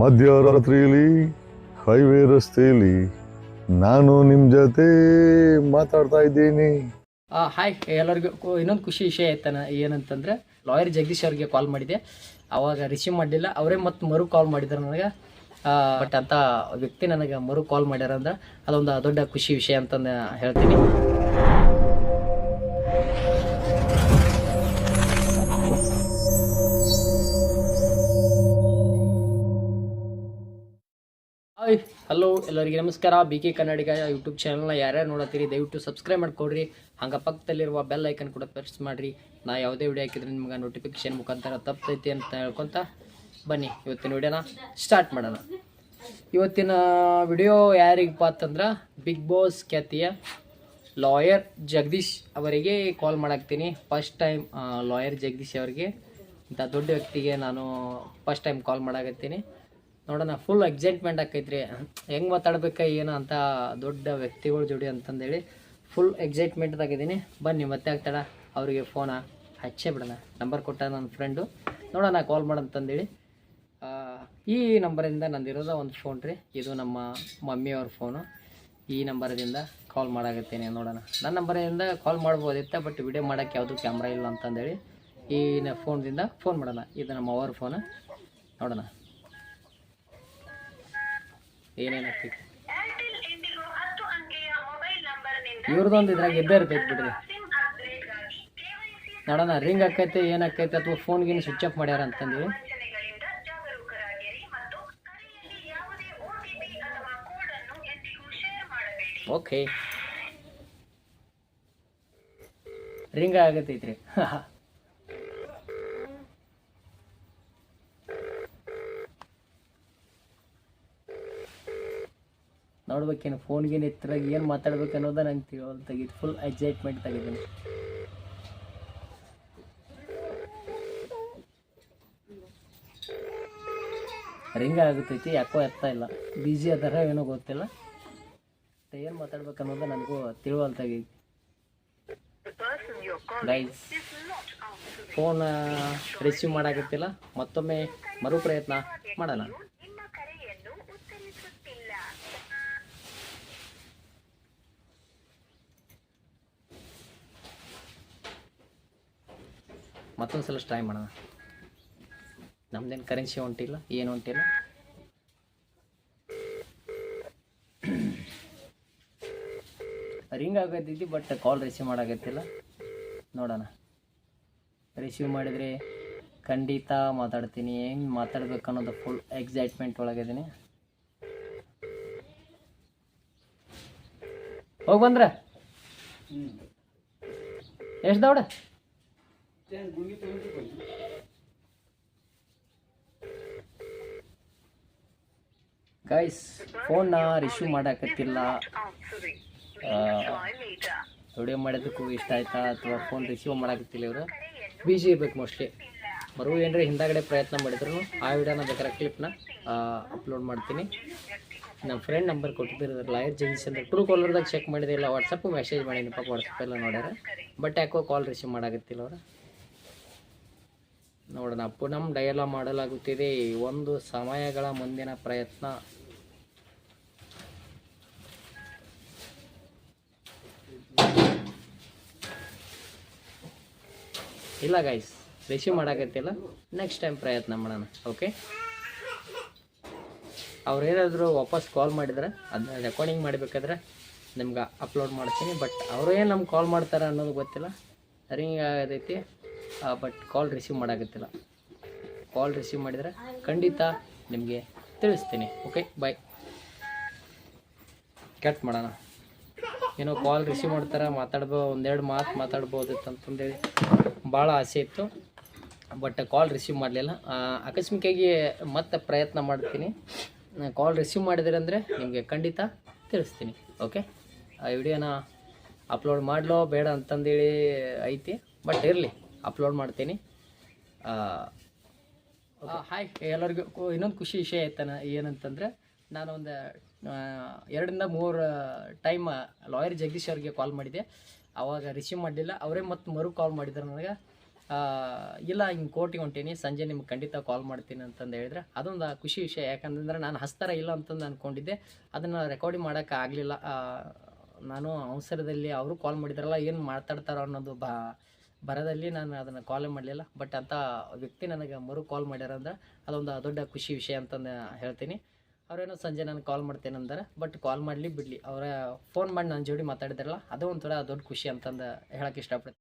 ಮಧ್ಯರಾತ್ರಿಯಲ್ಲಿ highway ರಸ್ತೆಯಲ್ಲಿ ನಾನು ನಿಮ್ಮ ಜೊತೆ ಮಾತಾಡ್ತಾ ಇದ್ದೀನಿ. ಹಾಯ್ ಎಲ್ಲರಿಗೂ ಇನ್ನೊಂದು ಖುಷಿ ವಿಷಯ ಆಯ್ತಾನ ಏನಂತಂದ್ರೆ ಲಾಯರ್ ಜಗದೀಶ್ ಅವ್ರಿಗೆ ಕಾಲ್ ಮಾಡಿದೆ. ಅವಾಗ ರಿಸೀವ್ ಮಾಡಲಿಲ್ಲ. ಅವರೇ ಮತ್ತೆ ಮರು ಕಾಲ್ ಮಾಡಿದ್ರು ನನಗೆ. ಬಟ್ ಅಂತ ವ್ಯಕ್ತಿ ನನಗೆ ಮರು ಕಾಲ್ ಮಾಡ್ಯಾರ ಅಂದ್ರೆ ಅದೊಂದು ದೊಡ್ಡ ಖುಷಿ ವಿಷಯ ಅಂತಂದು ಹೇಳ್ತೀನಿ. ಹಾಯ್ ಹಲೋ ಎಲ್ಲರಿಗೆ ನಮಸ್ಕಾರ. ಬಿ ಕೆ ಕನ್ನಡಿಗ ಯೂಟ್ಯೂಬ್ ಚಾನಲ್ನ ಯಾರ್ಯಾರು ನೋಡತ್ತೀರಿ, ದಯವಿಟ್ಟು ಸಬ್ಸ್ಕ್ರೈಬ್ ಮಾಡ್ಕೊಡ್ರಿ. ಹಂಗೆ ಪಕ್ಕದಲ್ಲಿರುವ ಬೆಲ್ ಐಕನ್ ಕೂಡ ಪ್ರೆಸ್ ಮಾಡಿರಿ. ನಾ ಯಾವುದೇ ವಿಡಿಯೋ ಹಾಕಿದ್ರೆ ನಿಮ್ಗೆ ನೋಟಿಫಿಕೇಶನ್ ಮುಖಾಂತರ ತಪ್ಪೈತಿ ಅಂತ ಹೇಳ್ಕೊತ ಬನ್ನಿ. ಇವತ್ತಿನ ವಿಡಿಯೋನ ಸ್ಟಾರ್ಟ್ ಮಾಡೋಣ. ಇವತ್ತಿನ ವಿಡಿಯೋ ಯಾರಿಗಪ್ಪ ಅಂತಂದ್ರೆ ಬಿಗ್ ಬಾಸ್ ಖ್ಯಾತಿಯ ಲಾಯರ್ ಜಗದೀಶ್ ಅವರಿಗೆ ಕಾಲ್ ಮಾಡಾಕ್ತೀನಿ. ಫಸ್ಟ್ ಟೈಮ್ ಲಾಯರ್ ಜಗದೀಶ್ ಅವರಿಗೆ. ಇಂಥ ದೊಡ್ಡ ವ್ಯಕ್ತಿಗೆ ನಾನು ಫಸ್ಟ್ ಟೈಮ್ ಕಾಲ್ ಮಾಡಾಕತ್ತೀನಿ. ನೋಡೋಣ ಫುಲ್ ಎಕ್ಸೈಟ್ಮೆಂಟ್ ಆಕೈತ್ರಿ. ಹೆಂಗೆ ಮಾತಾಡ್ಬೇಕ, ಏನು ಅಂತ ದೊಡ್ಡ ವ್ಯಕ್ತಿಗಳ ಜೋಡಿ ಅಂತಂದೇಳಿ ಫುಲ್ ಎಕ್ಸೈಟ್ಮೆಂಟ್ದಾಗಿದ್ದೀನಿ ಬನ್ನಿ, ಮತ್ತೆ ಆಗ್ತಾಳ ಅವರಿಗೆ ಫೋನ ಹಚ್ಚೇ ಬಿಡೋಣ. ನಂಬರ್ ಕೊಟ್ಟ ನನ್ನ ಫ್ರೆಂಡು ನೋಡೋಣ ಕಾಲ್ ಮಾಡಂತಂದೇಳಿ ಈ ನಂಬರಿಂದ ನಂದಿರೋದ ಒಂದು ಫೋನ್ ರೀ. ಇದು ನಮ್ಮ ಮಮ್ಮಿಯವ್ರ ಫೋನು ಈ ನಂಬರದಿಂದ ಕಾಲ್ ಮಾಡಾಗತ್ತೇನೆ ನೋಡೋಣ ನನ್ನ ನಂಬರಿಂದ ಕಾಲ್ ಮಾಡ್ಬೋದಿತ್ತ ಬಟ್ ವಿಡಿಯೋ ಮಾಡೋಕ್ಕೆ ಯಾವುದು ಕ್ಯಾಮ್ರಾ ಇಲ್ಲ ಅಂತಂದೇಳಿ ಈ ಫೋನ್ದಿಂದ ಫೋನ್ ಮಾಡೋಣ. ಇದು ನಮ್ಮ ಅವರ ಫೋನು ನೋಡೋಣ ಇವ್ರದ್ದೊಂದು ಇದ್ರಾಗ ಇದ್ದೇ ಇರ್ತೈತಿ ಬಿಡ್ರಿ. ನೋಡೋಣ ರಿಂಗ್ ಆಕೈತೆ ಏನಾಕೈತೆ ಅಥವಾ ಫೋನ್ ಗಿನ್ ಸ್ವಿಚ್ ಆಫ್ ಮಾಡ್ಯಾರ ಅಂತಂದು ಓಕೆ ರಿಂಗ್ ಆಗತೈತ್ರಿ. ನೋಡ್ಬೇಕೇನು ಫೋನ್ಗೇನು ಎತ್ತರಾಗಿ ಏನು ಮಾತಾಡ್ಬೇಕು ಅನ್ನೋದು ನಂಗೆ ತಿಳಿಯೋಲ್ ತೆಗೀತು ಫುಲ್ ಎಕ್ಸೈಟ್ಮೆಂಟ್ ತೆಗಿದ್ದೀನಿ ರಿಂಗ್ ಆಗುತ್ತೈತಿ, ಯಾಕೋ ಎತ್ತಾ ಇಲ್ಲ. ಬಿಜಿ ಅದರ ಏನೋ ಗೊತ್ತಿಲ್ಲ. ಏನು ಮಾತಾಡ್ಬೇಕು ಅನ್ನೋದು ನನಗೂ ತಿಳಿವಲ್ ತೆಗೈತಿ ಗೈಸ್ ಫೋನ್ ರಿಸೀವ್ ಮಾಡಾಕತ್ತಿಲ್ಲ. ಮತ್ತೊಮ್ಮೆ ಮರು ಪ್ರಯತ್ನ ಮಾಡೋಣ. ಮತ್ತೊಂದು ಸಲ ಟ್ರೈ ಮಾಡೋಣ. ನಮ್ದೇನು ಕರೆನ್ಸಿ ಹೊಂಟಿಲ್ಲ ಏನು ಹೊಂಟಿಲ್ಲ ರಿಂಗ್ ಆಗತ್ತೈತಿ ಬಟ್ ಕಾಲ್ ರಿಸೀವ್ ಮಾಡೋಕತ್ತಿಲ್ಲ ನೋಡೋಣ. ರಿಸೀವ್ ಮಾಡಿದರೆ ಖಂಡಿತ ಮಾತಾಡ್ತೀನಿ ಹೆಂಗೆ ಮಾತಾಡ್ಬೇಕು ಅನ್ನೋದು ಫುಲ್ ಎಕ್ಸೈಟ್ಮೆಂಟ್ ಒಳಗಿದ್ದೀನಿ ಹೋಗಿ ಬಂದ್ರ. ಎಷ್ಟು ದೌಡ. ಗೈಸ್ ಫೋನ್ನ ರಿಸೀವ್ ಮಾಡಾಕತ್ತಿಲ್ಲ. ವಿಡಿಯೋ ಮಾಡೋದಕ್ಕೂ ಇಷ್ಟ ಆಯ್ತಾ? ಅಥವಾ ಫೋನ್ ರಿಸೀವ್ ಮಾಡಕತ್ತಿಲ್ಲ ಇವರು? ಬಿಜಿ ಇರಬೇಕು ಮೋಸ್ಟ್ಲಿ ಬರುವ ಏನ್ರಿ ಹಿಂದಾಗಡೆ ಪ್ರಯತ್ನ ಮಾಡಿದ್ರು. ಆ ವಿಡಿಯೋನ ಬೇಕಾದ್ರೆ ಕ್ಲಿಪ್ನ ಅಪ್ಲೋಡ್ ಮಾಡ್ತೀನಿ. ನಮ್ಮ ಫ್ರೆಂಡ್ ನಂಬರ್ ಕೊಟ್ಟಿದ್ದಾರೆ ಲಾಯರ್ ಜಗದೀಶ್ ಅಂತ. ಟ್ರೂ ಕಾಲರ್ದಾಗ ಚೆಕ್ ಮಾಡಿದಿಲ್ಲ ವಾಟ್ಸಪ್ಪು ಮೆಸೇಜ್ ಮಾಡೀನಿ. ಪಾಪ ವಾಟ್ಸಪ್ಪೆಲ್ಲ ನೋಡ್ಯಾರ. ಬಟ್ ಯಾಕೋ ಕಾಲ್ ರಿಸೀವ್ ಮಾಡಾಕತ್ತಿಲ್ಲ ಅವರು. ನೋಡೋಣ, ಪುನಃ ಡಯಲ ಮಾಡಲಾಗುತ್ತಿದೆ. ಒಂದು ಸಮಯಗಳ ಮುಂದಿನ ಪ್ರಯತ್ನ. ಇಲ್ಲ ಗೈಸ್ ರಿಸೀವ್ ಮಾಡಾಕತ್ತಿಲ್ಲ. ನೆಕ್ಸ್ಟ್ ಟೈಮ್ ಪ್ರಯತ್ನ ಮಾಡೋಣ ಓಕೆ ಅವ್ರು ಏನಾದರೂ ವಾಪಸ್ ಕಾಲ್ ಮಾಡಿದ್ರೆ ಅದನ್ನ ರೆಕಾರ್ಡಿಂಗ್ ಮಾಡಬೇಕಾದ್ರೆ ನಿಮ್ಗೆ ಅಪ್ಲೋಡ್ ಮಾಡ್ತೀನಿ ಬಟ್ ಅವರು ಏನು ನಮ್ಗೆ ಕಾಲ್ ಮಾಡ್ತಾರೆ ಅನ್ನೋದು ಗೊತ್ತಿಲ್ಲ. ರಿಂಗ್ ಆಗತೈತಿ ಬಟ್ ಕಾಲ್ ರಿಸೀವ್ ಮಾಡಾಕತ್ತಿಲ್ಲ ಕಾಲ್ ರಿಸೀವ್ ಮಾಡಿದರೆ ಖಂಡಿತ ನಿಮಗೆ ತಿಳಿಸ್ತೀನಿ. ಓಕೆ ಬಾಯ್ ಕಟ್ ಮಾಡೋಣ. ಏನೋ ಕಾಲ್ ರಿಸೀವ್ ಮಾಡ್ತಾರೆ, ಮಾತಾಡ್ಬೋ, ಒಂದೆರಡು ಮಾತು ಮಾತಾಡ್ಬೋದಿತ್ತು ಅಂತಂದೇಳಿ ಭಾಳ ಆಸೆ ಇತ್ತು. ಬಟ್ ಕಾಲ್ ರಿಸೀವ್ ಮಾಡಲಿಲ್ಲ. ಆಕಸ್ಮಿಕಾಗಿ ಮತ್ತೆ ಪ್ರಯತ್ನ ಮಾಡ್ತೀನಿ. ಕಾಲ್ ರಿಸೀವ್ ಮಾಡಿದ್ರೆ ಅಂದರೆ ನಿಮಗೆ ಖಂಡಿತ ತಿಳಿಸ್ತೀನಿ. ಓಕೆ ಆ, ವಿಡಿಯೋನ ಅಪ್ಲೋಡ್ ಮಾಡಲೋ ಬೇಡ ಅಂತಂದೇಳಿ ಐತಿ. ಬಟ್ ಇರಲಿ. ಅಪ್ಲೋಡ್ ಮಾಡ್ತೀನಿ. ಹಾಯ್ ಎಲ್ಲರಿಗೂ ಇನ್ನೊಂದು ಖುಷಿ ವಿಷಯ ಆಯ್ತಾನ ಏನಂತಂದರೆ, ನಾನು ಒಂದು ಎರಡರಿಂದ ಮೂರು ಟೈಮ್ ಲಾಯರ್ ಜಗದೀಶ್ ಅವ್ರಿಗೆ ಕಾಲ್ ಮಾಡಿದೆ. ಅವಾಗ ರಿಸೀವ್ ಮಾಡಲಿಲ್ಲ. ಅವರೇ ಮತ್ತೆ ಮರು ಕಾಲ್ ಮಾಡಿದ್ರು ನನಗೆ. ಇಲ್ಲ, ಹಿಂಗೆ ಕೋರ್ಟಿಗೆ ಹೊಂಟೀನಿ. ಸಂಜೆ ನಿಮ್ಗೆ ಖಂಡಿತ ಕಾಲ್ ಮಾಡ್ತೀನಿ ಅಂತಂದು ಹೇಳಿದ್ರೆ. ಅದೊಂದು ಖುಷಿ ವಿಷಯ. ಯಾಕಂತಂದ್ರೆ ನಾನು ಹಸ್ತಾರ ಇಲ್ಲ ಅಂತಂದು ಅಂದ್ಕೊಂಡಿದ್ದೆ ಅದನ್ನು ರೆಕಾರ್ಡಿಂಗ್ ಮಾಡೋಕ್ಕೆ ಆಗಲಿಲ್ಲ. ನಾನು ಅವಸರದಲ್ಲಿ ಅವರು ಕಾಲ್ ಮಾಡಿದ್ರಲ್ಲ, ಏನು ಮಾತಾಡ್ತಾರೋ ಅನ್ನೋದು ಬಾ ಬರದಲ್ಲಿ ನಾನು ಅದನ್ನು ಕಾಲ್ ಮಾಡಲಿಲ್ಲ ಬಟ್ ಅಂಥ ವ್ಯಕ್ತಿ ನನಗೆ ಮರು ಕಾಲ್ ಮಾಡ್ಯಾರ ಅಂದ್ರೆ ಅದೊಂದು ದೊಡ್ಡ ಖುಷಿ ವಿಷಯ ಅಂತಂದು ಹೇಳ್ತೀನಿ. ಅವರೇನೋ ಸಂಜೆ ನಾನು ಕಾಲ್ ಮಾಡ್ತೇನೆ ಅಂದ್ರೆ ಬಟ್ ಕಾಲ್ ಮಾಡಲಿ ಬಿಡಲಿ. ಅವರ ಫೋನ್ ಮಾಡಿ ನನ್ನ ಜೋಡಿ ಮಾತಾಡಿದ್ರಲ್ಲ, ಅದು ಒಂಥರ ದೊಡ್ಡ ಖುಷಿ ಅಂತಂದು ಹೇಳಕ್ಕೆ ಇಷ್ಟಪಡ್ತೀನಿ.